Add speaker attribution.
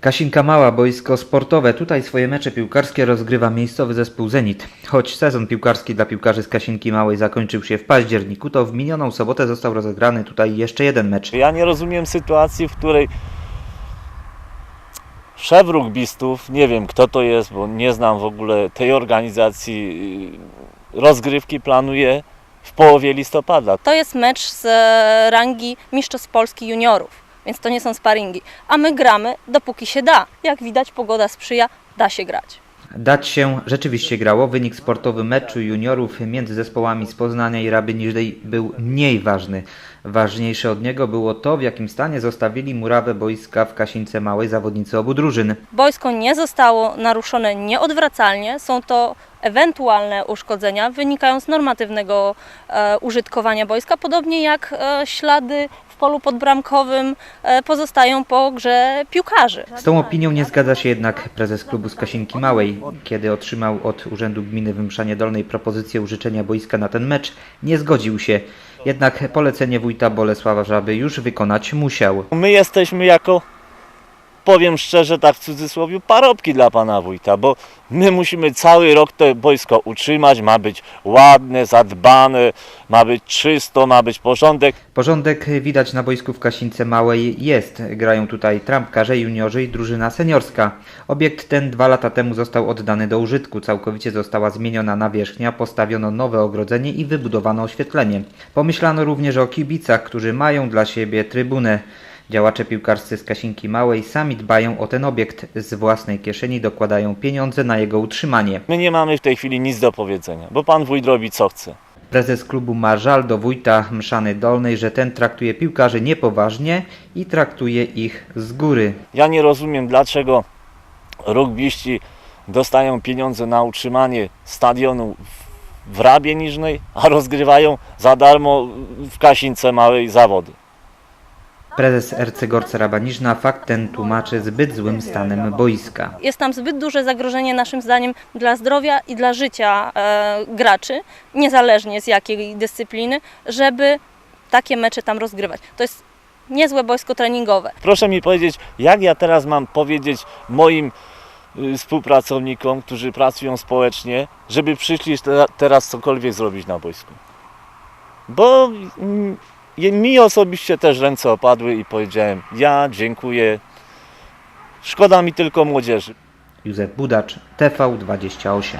Speaker 1: Kasinka Mała, boisko sportowe. Tutaj swoje mecze piłkarskie rozgrywa miejscowy zespół Zenit. Choć sezon piłkarski dla piłkarzy z Kasinki Małej zakończył się w październiku, to w minioną sobotę został rozegrany tutaj jeszcze jeden mecz.
Speaker 2: Ja nie rozumiem sytuacji, w której szef rugbystów, nie wiem kto to jest, bo nie znam w ogóle tej organizacji, yy, rozgrywki planuje w połowie listopada.
Speaker 3: To jest mecz z rangi Mistrzostw Polski Juniorów, więc to nie są sparingi. A my gramy dopóki się da. Jak widać pogoda sprzyja, da się grać.
Speaker 1: Dać się rzeczywiście grało. Wynik sportowy meczu juniorów między zespołami z Poznania i Raby Niżnej był mniej ważny. Ważniejsze od niego było to, w jakim stanie zostawili murawę boiska w Kasince Małej zawodnicy obu drużyn.
Speaker 3: Boisko nie zostało naruszone nieodwracalnie. Są to ewentualne uszkodzenia wynikając z normatywnego e, użytkowania boiska, podobnie jak e, ślady polu podbramkowym e, pozostają po grze piłkarzy.
Speaker 1: Z tą opinią nie zgadza się jednak prezes klubu z Kasinki Małej. Kiedy otrzymał od Urzędu Gminy Wymszanie Dolnej propozycję użyczenia boiska na ten mecz, nie zgodził się. Jednak polecenie wójta Bolesława Żaby już wykonać musiał.
Speaker 2: My jesteśmy jako, powiem szczerze, tak w cudzysłowie, parobki dla pana wójta, bo my musimy cały rok to boisko utrzymać, ma być ładne, zadbane, ma być czysto, ma być porządek.
Speaker 1: Porządek widać na boisku w Kasince Małej jest. Grają tutaj trampkarze, juniorzy i drużyna seniorska. Obiekt ten dwa lata temu został oddany do użytku. Całkowicie została zmieniona nawierzchnia, postawiono nowe ogrodzenie i wybudowano oświetlenie. Pomyślano również o kibicach, którzy mają dla siebie trybunę. Działacze piłkarscy z Kasinki Małej sami dbają o ten obiekt. Z własnej kieszeni dokładają pieniądze na jego utrzymanie.
Speaker 2: My nie mamy w tej chwili nic do powiedzenia, bo pan wójt robi co chce.
Speaker 1: Prezes klubu ma żal do wójta Mszany Dolnej, że ten traktuje piłkarzy niepoważnie i traktuje ich z góry.
Speaker 2: Ja nie rozumiem, dlaczego rugbiści dostają pieniądze na utrzymanie stadionu w- w Rabie Niżnej, a rozgrywają za darmo w Kasince małej zawody.
Speaker 1: Prezes RC Gorca Rabaniżna fakt ten tłumaczy zbyt złym stanem boiska.
Speaker 3: Jest tam zbyt duże zagrożenie naszym zdaniem dla zdrowia i dla życia e, graczy, niezależnie z jakiej dyscypliny, żeby takie mecze tam rozgrywać. To jest niezłe boisko treningowe.
Speaker 2: Proszę mi powiedzieć, jak ja teraz mam powiedzieć moim y, współpracownikom, którzy pracują społecznie, żeby przyszli te- teraz cokolwiek zrobić na boisku. Bo mm, mi osobiście też ręce opadły i powiedziałem, ja dziękuję, szkoda mi tylko młodzieży.
Speaker 1: Józef Budacz, TV28.